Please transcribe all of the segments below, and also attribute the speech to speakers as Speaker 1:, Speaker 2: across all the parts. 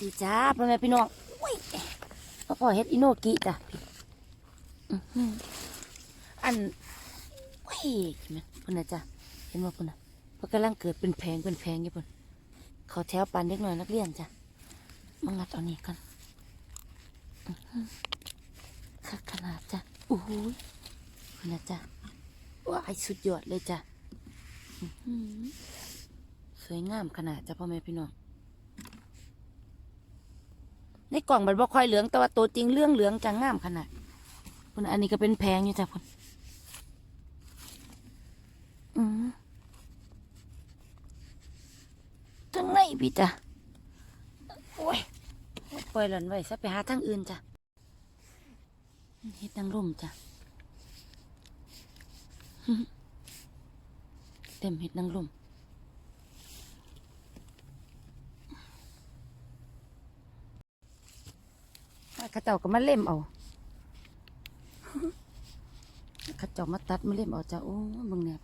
Speaker 1: ดีจ้าพ่อแม่พี่น้องอุ้ยพ่อพ่อเฮ็ดอิโนกิจ้ะอันอุ้ยเห็นไหมพุ่นนะจ้ะเห็นว่าพุ่นนะเพราะกำลังเกิดเป็นแพงเป็นแพงอยู่พุ่นเขาแถวปานเด็กหน้อยนักเรียนจ้ะมางัดเอานี่กันคักขนาดจ้ะโอ้โหพุ่นนะจ้ะว้ายสุดยอดเลยจ้ะสวยงามขนาดจ้ะพ่อแม่พี่น้อง ในกล่องมันบ่ค่อยเหลืองแต่ว่าตัวจริงเรื่องเหลืองจังงามขนาดพุ่นอันนี้ก็เป็นแพงอยู่จ้ะพุ่นอืมทั้งในพี่จ้ะโอ้ยปล่อยหล่นไว้ซะไปหาทางอื่นจ้ะเฮ็ดนางร่มจ้ะเต็มเฮ็ดนางร่ม เข้าเจ้าก็มาเล่มเอาเข้าเจ้ามาตัดมาเล่มเอาจ้าโอ้มึงเนี่ย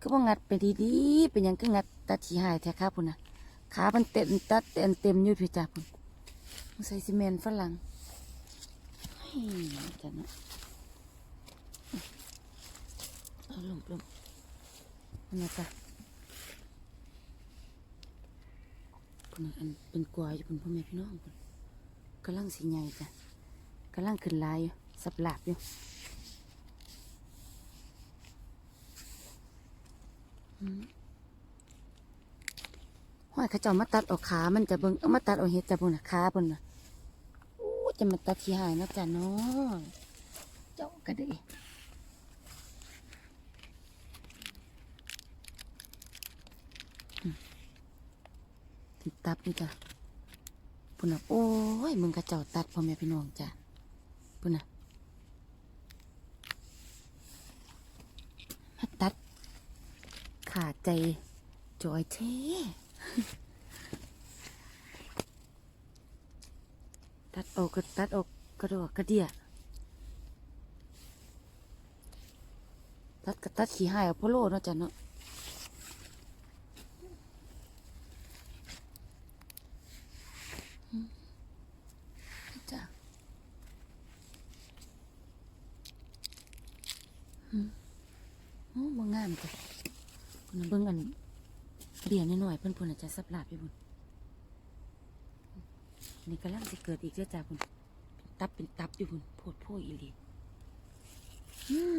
Speaker 1: ก็ว่างัดไปดีๆเป็นยังก็งัดตัดขี้หายแท้ครับพุ่นนะขามันเต็มตัดเต็มเต็มอยู่พี่จ้าพุ่นใส่ซีเมนต์ฝรั่งเฮ้ยจ้าเนาะเอาลงลงนี่นะจ้ะพุ่นน่ะอันเป็นกลวยอยู่พุ่นพ่อแม่พี่น้องพุ่น กำลังสีใหญ่จ้ะกำลังขึ้นลายอยู่สับหลาบอยู่ห้อยเขาเจ้ามาตัดออกขา มันจะเบิ่งเอามาตัดเอาเห็ดจะเบิ่งนะขาเบิ่งนะโอ้จะมาตัดที่หายนาะจ้ะเนาะเจ้าก็ได้ติดตับนี่จ้ะ ปุ่นน่ะโอ้ยมึงกระเจ้าตัดพ่อแม่พี่น้องจ้ะปุ่นน่ะมาตัด ขาดใจจอยเท่ตัดออกก็ตัดออกกระดอกกระเดียตัดก็ตัดขี้หายเอาโพโลเนาะจ้ะเนาะอืม โอ้บ่งงามจ้ะคุณเบิ่งอันเดียนิดหน่อยเพิ่อนเพิ่นอาจจะสับหลาบอยู่พุ่นนี่กำลังสิเกิดอีกเด้อจ้ะพุ่นเป็นตับเป็นตับอยู่พุ่นโพดโพอีหลีอือ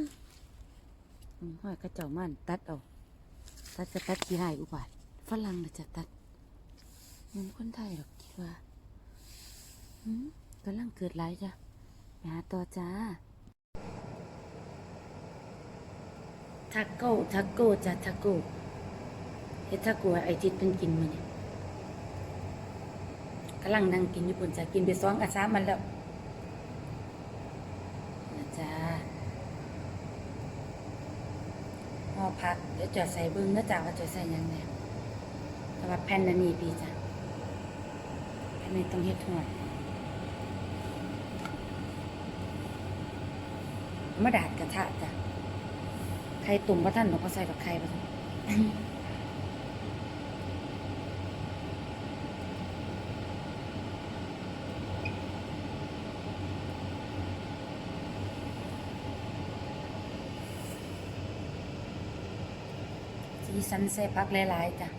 Speaker 1: ห้อยกระเจ้ามันตัดเอาตัดก็ตัดขี้หายอุบาทฝรั่งน่ะจะตัดเหมันคนไทยหรอกคิดว่าอืมกำลังเกิดไรจ้ะไปหาต่อจ้า ทักโก้ทักโก้จ้ะทักโก้เฮ็ดทักโก้ไอจิตเป็นกินมาเนี่ยกำลังนั่งกินอยู่บนจ้ะกินไปสองกับสามมันแล้วนะจ้าห่อผักเดี๋ยวจะใส่เบิ้งนะจ้าว่าจะใส่ยังไงแต่ว่าแผ่นอันนี้พี่จ้ะแผ่นนี้ต้องเฮ็ดทอดมาดาดกระทะจ้ะ ไข่ตุ่มพระท่านหลวงพ่อใส่กับไข่พระท่านสีสันใส่พักหลายๆจ้ะ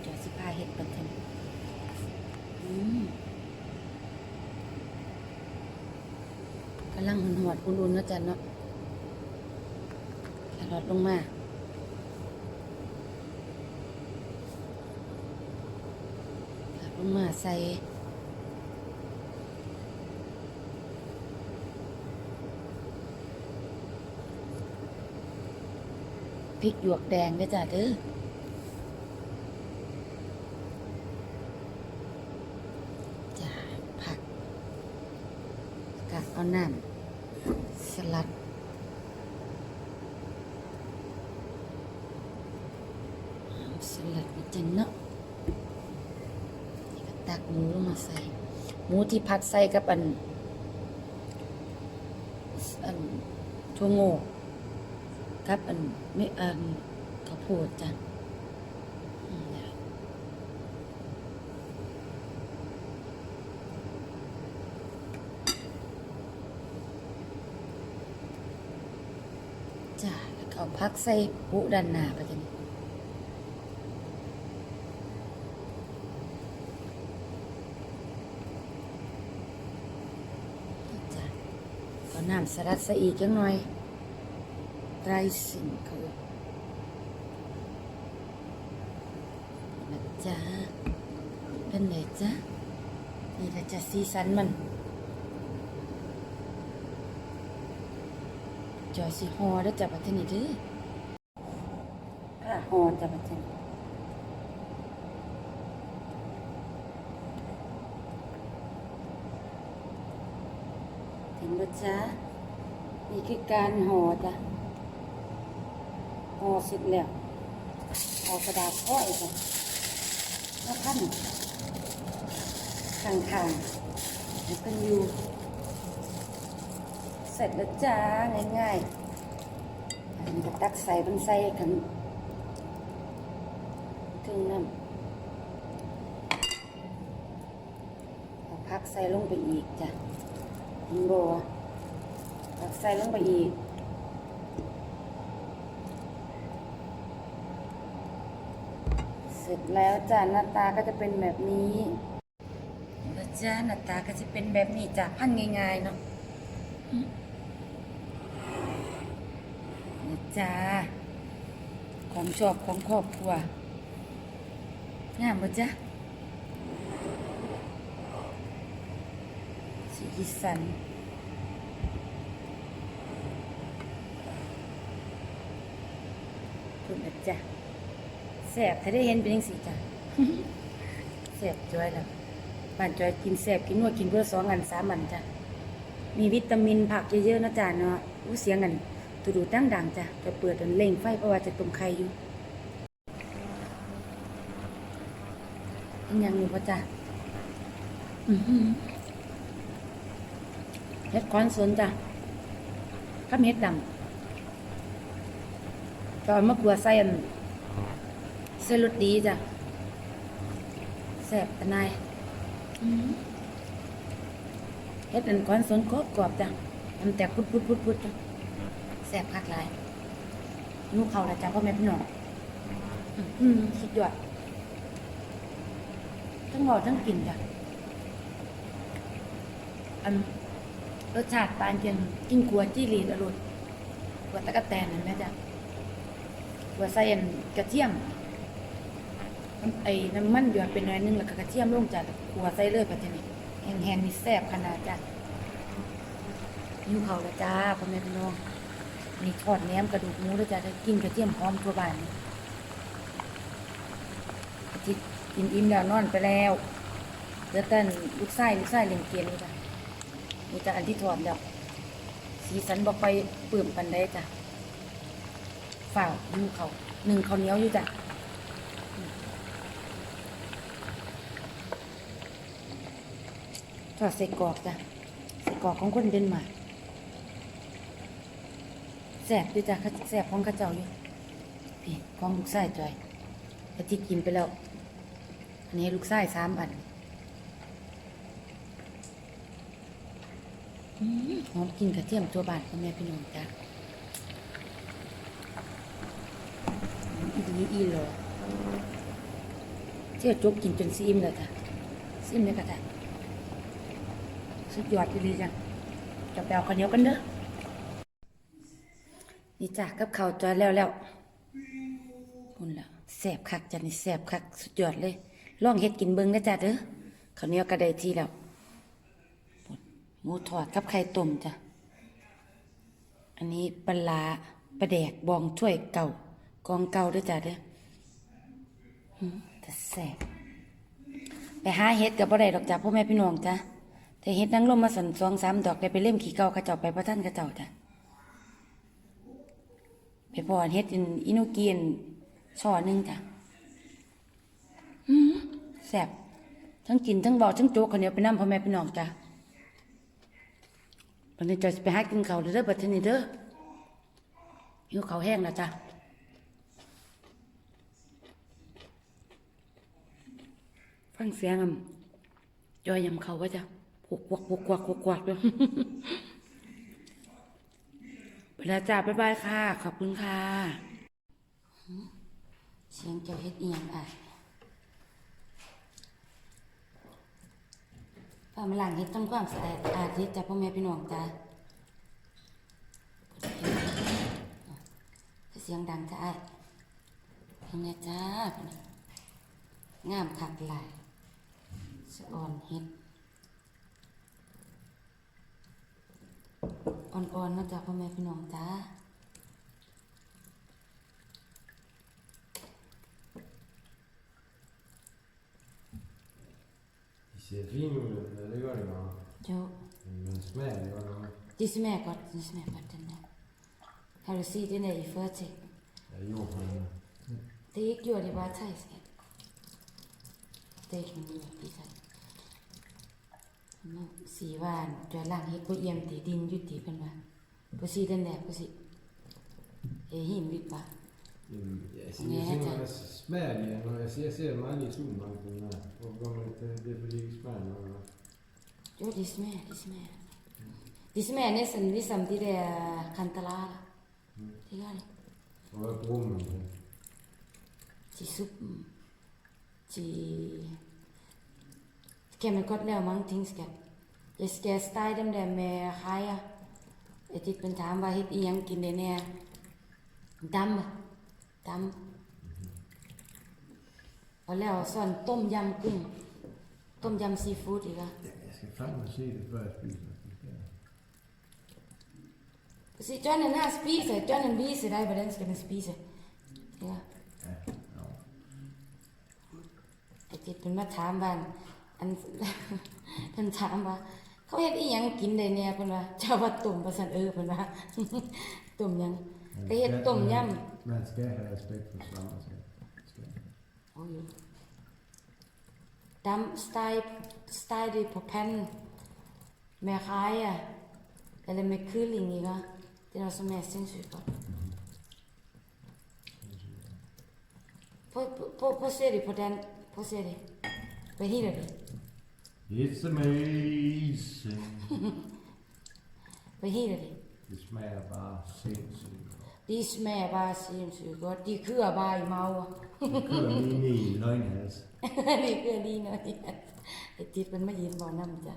Speaker 1: เดี๋ยวสิพาเห็ดเป็นเทนอืมำลังหนหดอุ่นๆนะจ๊ะเนาะแครอทลงมาแครอทลงมาใส่พริกหยวกแดงด้วยจ้ะเด้อจ้ะผักกะเอาน้ำ สลัด สลัดนจ๊ะเนาะตักหมูลงมาใส่ หมูที่พัดใส่กับอันอันทั่วโง่กับอันไม่อันข้าวโพดจ้ะ พักใส่ปุด้านหนาไปจังนี้จ้ะก็น้ำสลัดใส่อีกจังหน่อยไตรสิงเขานะจ๊ะเป็นไงจ๊ะนี่ละจะสีสันมันจอยสิฮอได้อจับบัตรนี่เด้อค่ะฮอจับบัตรนี่เห็นบ่จ๊ะนี่คือการห่อจ้ะห่อเสร็จแล้วเอากระดาษห้อยจ้ะแล้วพันข้างๆให้เพิ่นอยู่ เสร็จแล้วจ้าง่ายๆอันนี้ก็ตักใส่บนใส่กัน งน้ำเอาพักใส่ลงไปอีกจ้ะเห็นบัวพักใส่ลงไปอีกเสร็จแล้วจ้าหน้าตาก็จะเป็นแบบนี้แล้วจ้าหน้าตาก็จะเป็นแบบนี้จ้ะพันง่ายๆเนาะนะจ้าของชอบของครอบครัว งามบ่จ๊ะสีสันคุณนะจ๊ะแสบถ้าได้เห็นเป็นยังสีจ้ะแสบจอยแล้วบ้านจอยกินแสบกินนวดกินเพื่อสองอันสามอันจ้ะ มีวิตามินผักเยอะๆนะจ๊ะเนาะอู้เสียงกันตูดูตั้งดังจ้ะจะเปิดจนเล่งไฟเพราะว่าจะต้มไข่อยู่เป็น ยังอยู่ปะจ๊ะอื้อหือเฮ็ดคอนสนจ้ะข้ามเฮ็ดดำตอนมะกรัวใส่อันเส้นรสดีจ้ะแซ่บตะนนายเฮ็ดอันก้อนสนกรอบกรอบจ้ะมันแต่พุดพุดพุดพุดจ้ะแซ่บคักหลายนูกเขาละจ้ะพ่อแม่พี่น้องอื้อหือสุดยอด ทั้งหอทั้งกลิ่นจ้ะอันรสชาติปานเกียงกินกัวจี้หลีดอร่อยกัวตะกะแตนเห็นไหมจ้ะกัวใส่อันกระเทียมไอ้น้ำมันหยอดเป็นหน่อยนึงแล้วก็กระเทียมลงจ้ะแล้วกัวใส่เลยไปทีนี้แห้งๆนี่แซ่บขนาดจ้ะยิ้วเขาละจ้าพ่อแม่พี่น้องนี่ทอดแหนมกระดูกหมูแล้วจ้ะกินกระเทียมหอมทั่วบ้านนี่อาทิตย์ กินอิ่มแล้วนอนไปแล้วเหลือแต่ลูกไส้ลูกไส้เล่นเกมนี่จ้ะนี่จ้ะอันที่ทอดแล้วสีสันบอกไปปื้มปันได้จ้ะฝ่าวยิ้วเขาหนึ่งเขาเนียวอยู่จ้ะทอดใส่กรอกจ้ะใส่กรอกของคนเดนมาร์กแสบอยู่จ้ะแสบของข้าเจ้าอยู่พี่ของลูกไส้จอยอาทิตย์กินไปแล้ว นนี้ลูกไส้สามอันอหอมกินกระเทียมตัวบานพ่อแม่พี่น้องจ้ะอีดีอีหลอเชื่อจกกินจนซีมเลยจ้ะซีมเลยก็ได้สุดยอดดีจังจะแปลข้าวเหนียวกันเด้อนี่จ้ะกับข้าวจอยแล้วแล้วคุณล่ะแสบคักจ้ะนี่แสบคัก สุดยอดเลย ลองเฮ็ดกินเบิ่งนะจ้ะเด้อข้าวเหนียวก็ได้ทีแล้วหมูทอดกับไข่ต้มจ้ะ อันนี้ปลาปลาแดกบองถ้วยเก่ากองเก่าด้วยจ้ะเด้อแต่แสบไปหาเฮ็ดกับบ่ได้ดอกจ้ะพ่อแม่พี่น้องจ้ะแต่เฮ็ดนางลมมาสันสองสามดอกได้ไปเล่มขี้เก่าขาเจ้าไปพระท่านเขาเจ้าจ้ะไปพอเฮ็ดอินอินุเกียนช่อหนึงจ้ะ แซ่บทั้งกินทั้งเบาทั้งโจ๊กคนเดียวไปนำพ่อแม่พี่น้องจ้ะวันนี้จะไปหากินเขาเด้อบัดนี้เด้อหิวข้าแห้งแล้วจ้ะฟังเสียงอะจอยยำเขาว่าจะพวกควักพวกควักพวกควักด้วยเวลาจ้าบ๊ายบายค่ะ ขอบคุณค่ะ เสียงจ้าเฮ็ดเอียงอะ พามาหลังเฮ็ดทำความสะอาดอาทิตย์จ้าพ่อแม่พี่น้องจ้าเสียงดังจ้าอ้เพิ่นเนี่จ้างามคักหลายสะอ่อนเฮ็ดอ่อนๆมาจากพ่อแม่พี่น้องจ้า
Speaker 2: Det ser fin ut, det gör det va?
Speaker 1: เจ้า
Speaker 2: Men smäller gör det.
Speaker 1: Det smakar gott, det smakar gott den där. Har du sett den där i förtid?
Speaker 2: Jag jobbar med
Speaker 1: Det gick ju, det var thaisk. Det gick med pizza. สีว่านจอยล่างเฮ็ดบ่เอี่ยมติดินอยู่ติเพิ่นว่าบ่สิ den där บ่สิเอหิมวิปะ
Speaker 2: Mm, Jag ser
Speaker 1: Nej,
Speaker 2: ju
Speaker 1: heter-
Speaker 2: många smäller och jag ser, jag ser dem aldrig i solbanken där. Och de är inte, det är för lite smäller.
Speaker 1: Jo, det smakar, det smakar. Det smakar nästan liksom de där kantalara. Det gör det.
Speaker 2: Och jag brommen på.
Speaker 1: til suppen, til... Det kan man godt lave mange ting, skat. Jeg skal stege dem der med rejer. Jeg dit ben tam var helt i yang กิน den her damme. Damme. Og laver sådan tom yam กุ้ง Tom yam seafood, ikke?
Speaker 2: Ja, Jag skal fandme se det för jag spiser.
Speaker 1: Så John han har spiser. John han viser dig, hvordan skal man spise. Ja.
Speaker 2: Ja, ja.
Speaker 1: ไอ้ที่เพิ่นมาถามว่าอันเพิ่นถามว่า เขาเฮ็ดอีหยังกินได้แหน่เพิ่นว่าเจ้าว่าต้มว่าซั่นเออเพิ่นว่าต้มหยังก็เฮ็ดต้มยำ
Speaker 2: Man ska ha respekt för samma sätt. Ska.
Speaker 1: โอ้ยดำสไตล์สไตล์ die på panden med rejer eller med kylling ikke det er også mere sindssygt godt prøv, prøv, prøv, prøv at se det på den prøv at se det hvad hedder det
Speaker 2: It's amazing.
Speaker 1: hvad hedder det
Speaker 2: Det smager bare sindssygt.
Speaker 1: De smager bare sindssygt godt. De kører bare i maver.
Speaker 2: Det kører lige ned i løgnhals.
Speaker 1: de kører lige når de er. ไอ้ติดมันมายืนบ่อน้ำจ้ะ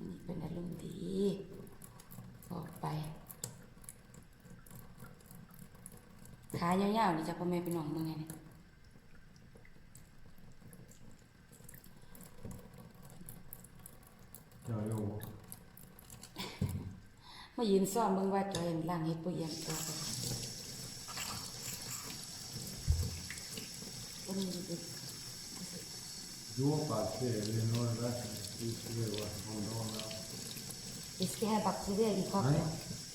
Speaker 1: นี่เป็นอารมณ์ดีบอกไป ขายาวๆนี่จ้ะพ่อแม่พี่น้องเมืองไงเนี่ย
Speaker 2: Ja, jo.
Speaker 1: มายืนซ่อมเบิ่งว่าจอยล่างเฮ็ดปุยยังตัวไปก็มีดิ
Speaker 2: Jordbärsfeber i norra Västern. Det skulle vara om dagarna.
Speaker 1: Vi skal have bakterier i kroppen.
Speaker 2: Nej,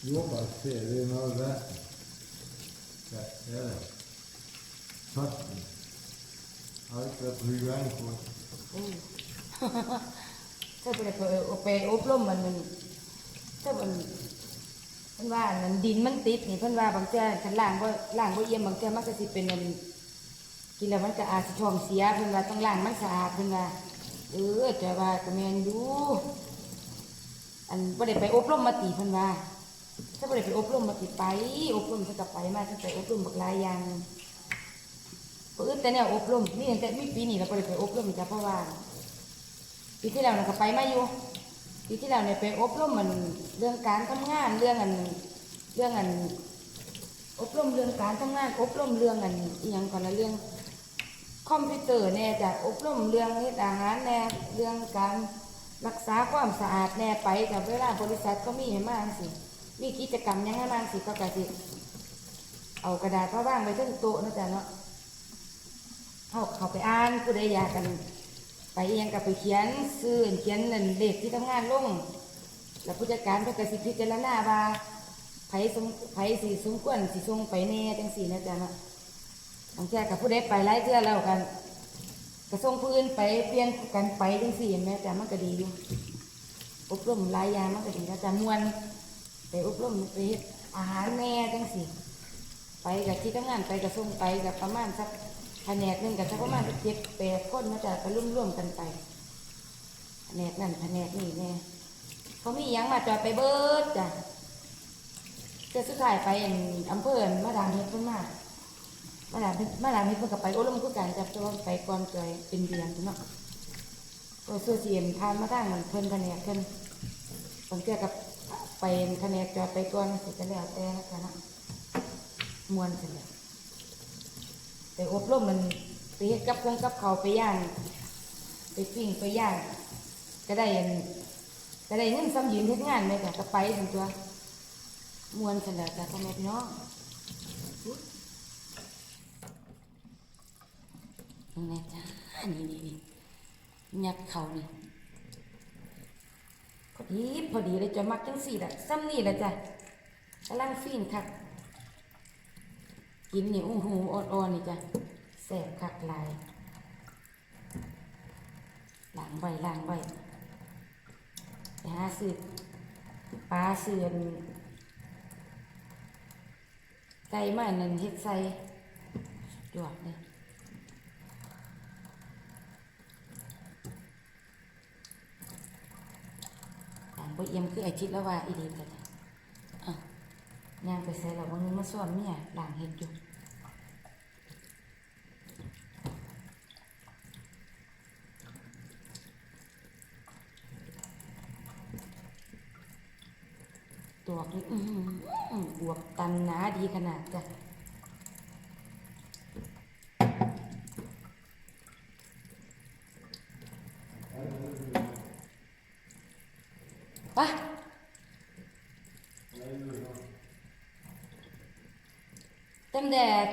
Speaker 2: jordbärsfeber i norra Västern. Ja, det är det. Tacken. Allt är på hygienkoll.
Speaker 1: ถ้าไปไปไปอบรมมันมันถ้ามันเพิ่นว่านั่นดินมันติดนี่เพิ่นว่าบางเจ้าคันล่างบ่ล่างบ่เอี่ยมบางเจ้ามันก็สิเป็นอันกินแล้วมันก็อาจสิท้องเสียเพิ่นว่าต้องล้างมันสะอาดเพิ่นว่าเออจะว่าก็แม่นอยู่อันบ่ได้ไปอบรมมาติเพิ่นว่า ถ้าบ่ได้ไปอบรมมาติไป อบรมซะก็ไปมาซะไปอบรมบักหลายอย่างบ่อึดแต่แนวอบรมนี่ตั้งแต่มีปีนี้เราบ่ได้ไปอบรมจ้ะเพราะว่า ปีที่แล้วเราก็ไปมาอยู่ปีที่แล้วเนี่ยไปอบรมมันเรื่องการทำงานเรื่องอันเรื่องอันอบรมเรื่องการทำงาน อบรมเรื่องอันอีหยังก่อนละเรื่องคอมพิวเตอร์แน่จะอบรมเรื่องเฮ็ดอาหารแน่เรื่องการรักษาความสะอาดแน่ไปกับเวลาบริษัทก็มีให้มาจังสิ มีกิจกรรมยังให้มางสิก็กะสิ เอากระดาษมาว่างไว้ที่โต๊ะนะจ๊ะเนาะเขาเขาไปอ่านผู้ใดอยากกัน ไปเองกับไปเขียนซื้อเขียนนั่นเลขที่ทำงานลง แล้วผู้จัดการเพิ่นก็สิพิจารณาว่าไผสมไผสิสมควรสิส่งไปแน่จังซี่นะจ๊ะเนาะบางแก่กับผู้ใดไปหลายเทื่อแล้วกันก็ส่งผู้นไปเปลี่ยนกันไปจังซี่เห็นไหมจ๊ะมันก็ดีอยู่อบรมหลายอย่างมันก็ดีนะจ๊ะมวน ไปอบรมไปเฮ็ดอาหารแน่จังซี่ไปกับที่ทำงานไปกับส่งไปกับประมาณสักแผนกหนึ่งกับสักประมาณเจ็ดแปดคนนะจ๊ะก็ร่วมร่วมๆกันไปแผนกนั่นแผนกนี่แน่เขามียังมาจอยไปเบิดจ้ะเซแต่สุดท้ายไปอำเภอมาดามเฮ็ดเพิ่นมามาดามมาดามเฮ็ดเพิ่นก็ไปโอ้ลมคือกันจับตัวไปก่อนจอยเป็นเดือนพุ่นเนาะก็เสื้อเสียนทานมาทางนั้นเพิ่นคะแนนเพิ่นบางเทื่อกับ ไปคะแนนจอยไปก่อนสิจะแล้วแต่กันนะมวนซั่นแหละไปอบรมมันไปเฮ็ดกับคงกับเขาไปย่างไปปิ้งไปย่างก็ได้อันก็ได้เงินซ้ำยืนเฮ็ดงานแม่ก็ก็ไปถึงตัวมวนกันแล้วจ้ะพ่อแม่พี่น้องนี้จ้านี่นี่นี่ยัดเขานี่ พอดีพอดีเลยจะมักจังสี่ละซ้ำนี่ละจ้ะกำลังฟีนคักกินนี่อู้หูอ่อนๆนี่จ้ะแสบคักลายล้างใบล้างใบไปหาซื้อปลาเสือนไก่มาหนึ่งเฮ็ดใส่จวดเลยต่าง บ่เอี่ยมคือไอทิดแล้วว่าอีดีแต่อะย่างไปใส่แล้ววันนึงมาซ่อนเมียล้างเฮ็ดอยู่ตัวนี่อื้อหือบวบตันหนาดีขนาดจ้ะ ไป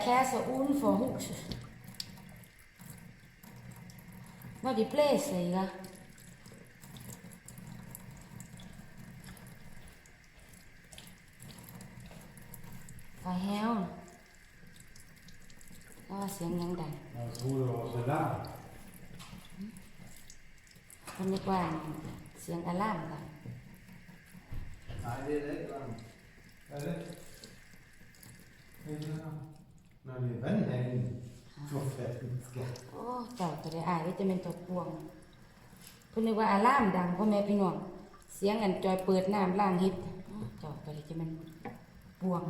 Speaker 1: Den der kasse udenfor huset. Når de blæser, ikke? Fra haven. Der var เสียงยังดัง
Speaker 2: Jag tror det var sådär.
Speaker 1: คนนึกว่าเสียงอะลามดัง
Speaker 2: Nej, det är rätt varmt. Är det? Är det varmt? Men vi vänner in. Så fett ska.
Speaker 1: โอ้เจ้าก็ได้อายว่าจะเป็นตัวพวงเพิ่นนึกว่าอะลามดังพ่อแม่พี่น้องเสียงอันจอยเปิดน้ำล้างเฮ็ดโอ้เจ้าก็ได้จะเป็นพวง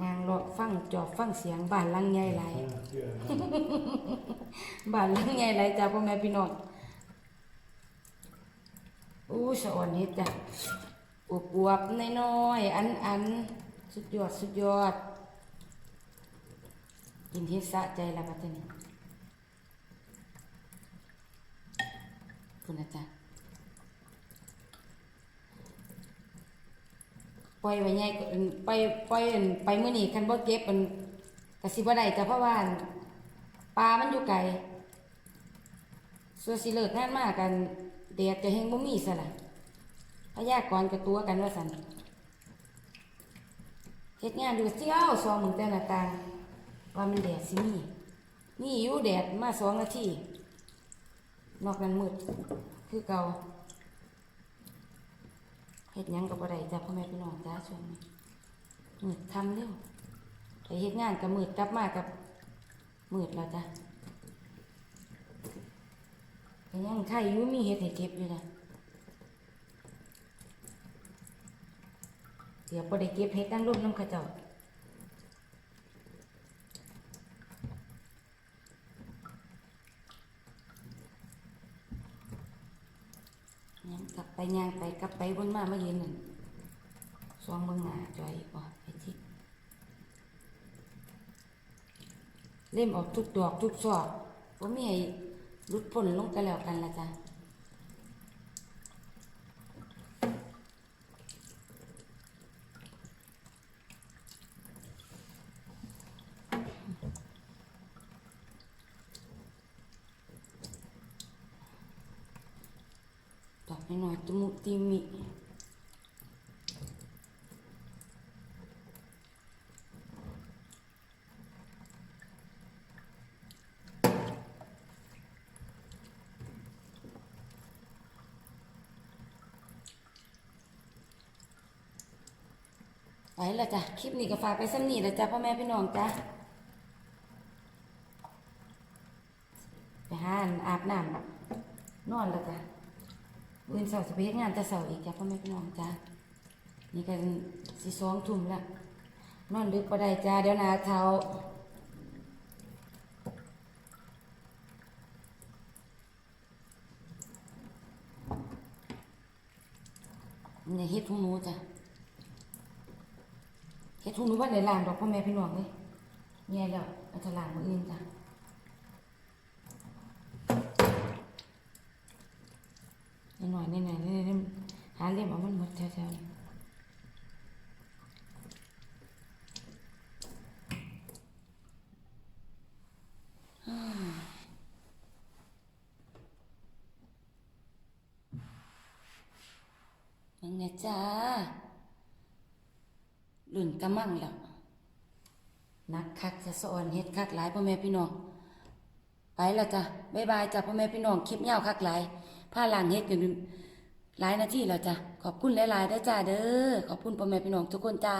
Speaker 1: งางเลาะฟังจอบฟังเสียงบ้านหลังใหญ่หลายบ้านหลังใหญ่หลายจ้าพ่อแม่พี่น้องอู้สะอ่อนเฮ็ดจ้ะ อวบๆน้อยๆอันๆสุดยอดสุดยอด กินเฮ็ดสะใจละบัดนี้คุณอาจารย์ปล่อยไว้ใหญ่ไปปล่อยไปมื้อนี้คันบ่เก็บมันก็สิบ่ได้จ้ะเพราะว่าอั่นปลามันอยู่ไกลส่วนสิเลิกงานมากันแดดจะแฮงบ่มีซะล่ะ พยากรณ์ก็ตัวกันว่าซั่นเฮ็ดงานอยู่เซี่ยวซองมึงแต่หน้าต่างว่ามันแดดสิมีนี่อยู่แดดมาสองนาทีนอกนั้นมืดคือเก่าเฮ็ดยังกับอะไรจ้ะพ่อแม่พี่น้องจ้าช่วงนี้มืดทำเร็วไปเฮ็ดงานกับมืดกลับมากับมืดแล้วจ้ะยังไข่อยู่มีเฮ็ดให้เก็บอยู่นะ เดี๋ยวพอได้เก็บเฮ็ดตั้งร่มน้ำเข้าเจ้ายังกลับไปย่างไปกลับไปวนมาไม่เห็นนั่นสองเบิ่งหน้าจอยอีกบ่ไอ้ทิเล่มออกทุกดอกทุกซอกบ่มีให้หลุดพ้นลงกันแล้วกันละจ้ะดอกน้อยๆ ติมิ ไปล้วจ้ะ คลิปนี้ก็ฝากไปซ้ำนี่แล้วจ้ะพ่อแม่พี่น้องจ้ะไปหาอันอาบน้ำนอนล้วจ้ะ อื่นเสาร์จะไปเฮ็ดงานแต่เสาร์อีกจ้ะพ่อแม่พี่น้องจ้านี่กันสิสองทุ่มละนอนดึกก็ได้จ้าเดี๋ยวนาเท้าเนี่ยเฮ็ดทุ่งนูจ้ะเฮ็ดทุ่งนูบ้านไหนลางดอกพ่อแม่พี่น้องเลยเนี่ยแล้วเอาจะล่างมืออื่นจ้ะ นิดหน่อยนิดหน่อยนิดหน่อยหาเล่มเอามันหม ดแถวๆนี่อืมมึงเนี่ยจ้าหลุ่นกะมังแล้วนักคักจะสอนเฮ็ดคักหลายพ่อแม่พี่น้อง ไปแล้วจ้ะบ๊ายบายจ้ะพ่อแม่พี่น้องคลิปยาวคักหลายผ้าล่างเฮ็ดกัน หลายนาทีแล้วจ้ะขอบคุณหลายๆได้จ้าเด้อขอบคุณพ่อแม่พี่น้องทุกคนจ้า